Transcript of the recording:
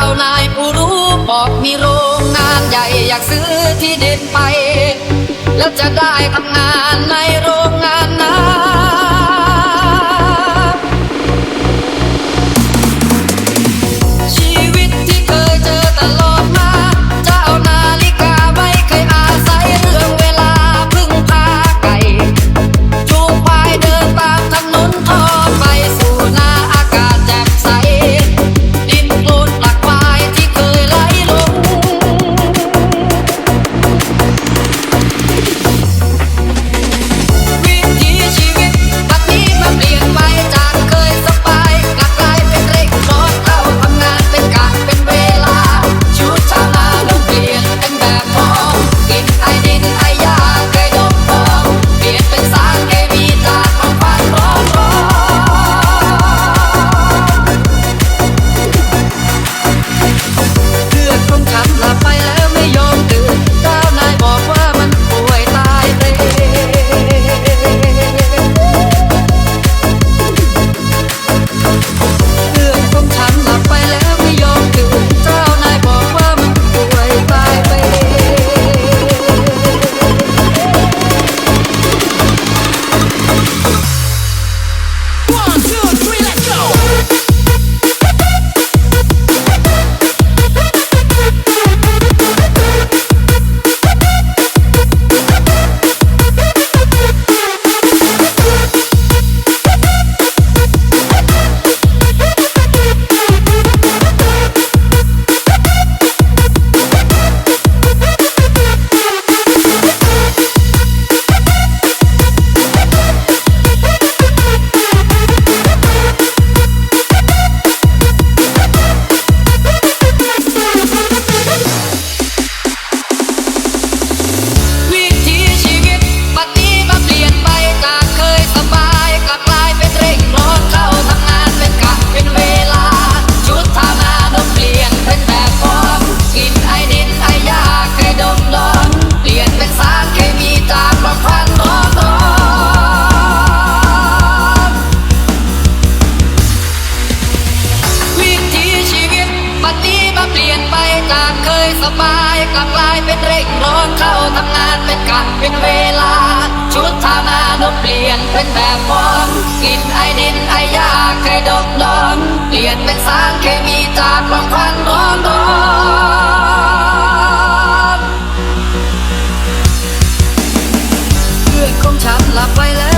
านายผู้รู้บอกมีโรงงานใหญ่อยากซื้อที่เด่นไป แล้วจะได้ทำงานในโรง สบายกลับกลายเป็นเร่งร้อนเข้าทำงานเป็นกะเป็นเวลา ชุดทำงานต้องเปลี่ยนเป็นแบบฟอมกินไอดินไอยาเคยดกดอนเปลี่ยนเป็นสารเคมีจากความควันร้อนร้อนเพื่อนของฉันหลับไปแล้ว